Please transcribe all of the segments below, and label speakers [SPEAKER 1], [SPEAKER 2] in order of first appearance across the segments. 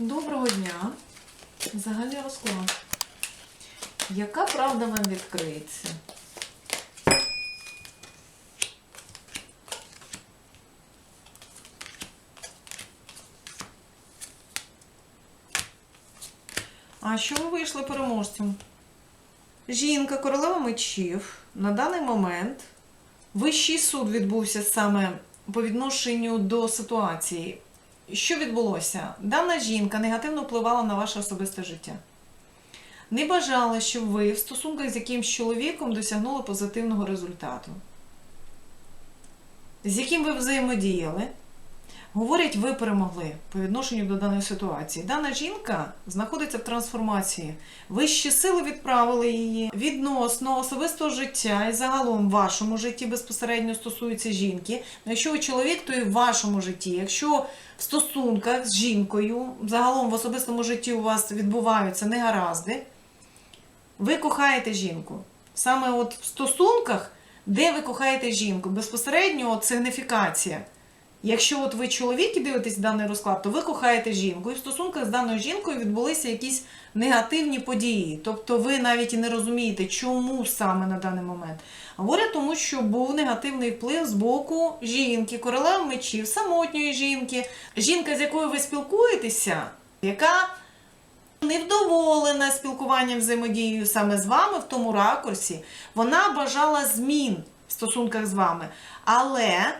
[SPEAKER 1] Доброго дня. Взагалі розклад. Яка правда вам відкриється? А що ви вийшли переможцем? Жінка, королева мечів, на даний момент вищий суд відбувся саме по відношенню до ситуації. Що відбулося? Дана жінка негативно впливала на ваше особисте життя. Не бажала, щоб ви в стосунках з якимсь чоловіком досягнули позитивного результату, з яким ви взаємодіяли. Говорять, ви перемогли по відношенню до даної ситуації. Дана жінка знаходиться в трансформації. Вищі сили відправили її відносно особистого життя і загалом в вашому житті безпосередньо стосується жінки. Ну, Якщо ви чоловік, то і в вашому житті. Якщо в стосунках з жінкою, загалом в особистому житті у вас відбуваються негаразди, ви кохаєте жінку. Саме от в стосунках, де ви кохаєте жінку, безпосередньо от сигніфікація. Якщо от ви чоловік і дивитесь даний розклад, то ви кохаєте жінку, і в стосунках з даною жінкою відбулися якісь негативні події. Тобто ви навіть і не розумієте, чому саме на даний момент. Говорять, тому що був негативний вплив з боку жінки, королеви мечів, самотньої жінки, жінка, з якою ви спілкуєтеся, яка невдоволена спілкуванням взаємодією саме з вами в тому ракурсі, вона бажала змін в стосунках з вами, але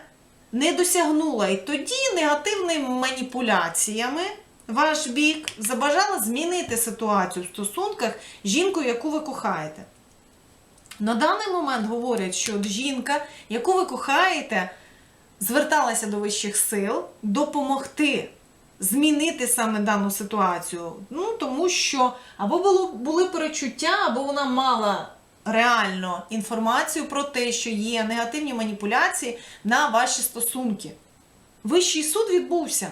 [SPEAKER 1] не досягнула. І тоді негативними маніпуляціями ваш бік забажала змінити ситуацію в стосунках з жінкою, яку ви кохаєте. На даний момент говорять, що жінка, яку ви кохаєте, зверталася до вищих сил допомогти змінити саме дану ситуацію. Ну, тому що або було, були перечуття, або вона мала реально інформацію про те, що є негативні маніпуляції на ваші стосунки. Вищий суд відбувся.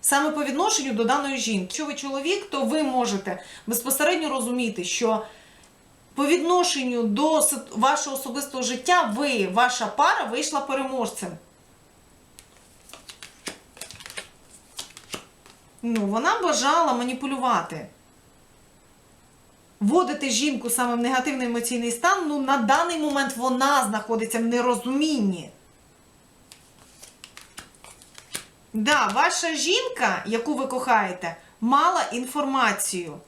[SPEAKER 1] Саме по відношенню до даної жінки. Якщо ви чоловік, то ви можете безпосередньо розуміти, що по відношенню до вашого особистого життя ви, ваша пара, вийшла переможцем. Ну, вона бажала маніпулювати. Вводити жінку саме в негативний емоційний стан, ну на даний момент вона знаходиться в нерозумінні. Да, ваша жінка, яку ви кохаєте, мала інформацію,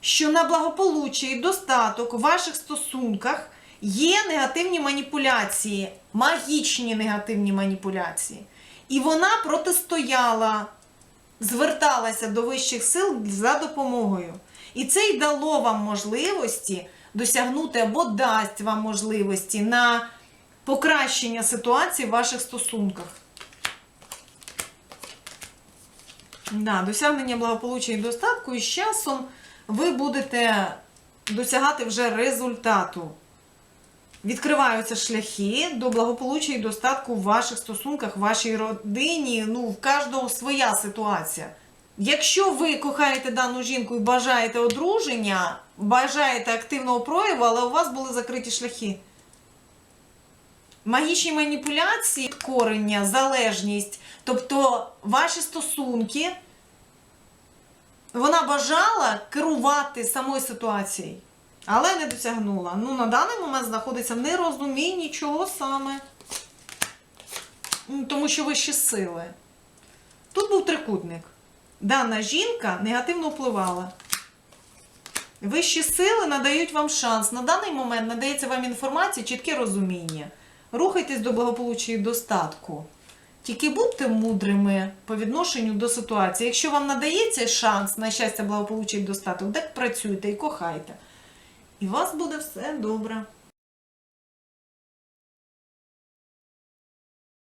[SPEAKER 1] що на благополуччя і достаток у ваших стосунках є негативні маніпуляції, магічні негативні маніпуляції. І вона протистояла, зверталася до вищих сил за допомогою. І це й дало вам можливості досягнути або дасть вам можливості на покращення ситуації в ваших стосунках. Да, досягнення благополуччя і достатку, і з часом ви будете досягати вже результату. Відкриваються шляхи до благополуччя і достатку в ваших стосунках, в вашій родині. Ну, в кожного своя ситуація. Якщо ви кохаєте дану жінку і бажаєте одруження, бажаєте активного прояву, але у вас були закриті шляхи. Магічні маніпуляції, корення, залежність, тобто ваші стосунки, вона бажала керувати самою ситуацією, але не досягнула. Ну, на даний момент знаходиться в нерозумінні чого саме. Тому що вищі сили. Тут був трикутник. Дана жінка негативно впливала. Вищі сили надають вам шанс. На даний момент надається вам інформація, чітке розуміння. Рухайтесь до благополуччя і достатку. Тільки будьте мудрими по відношенню до ситуації. Якщо вам надається шанс на щастя, благополуччя і достаток, так працюйте і кохайте. І у вас буде все добре.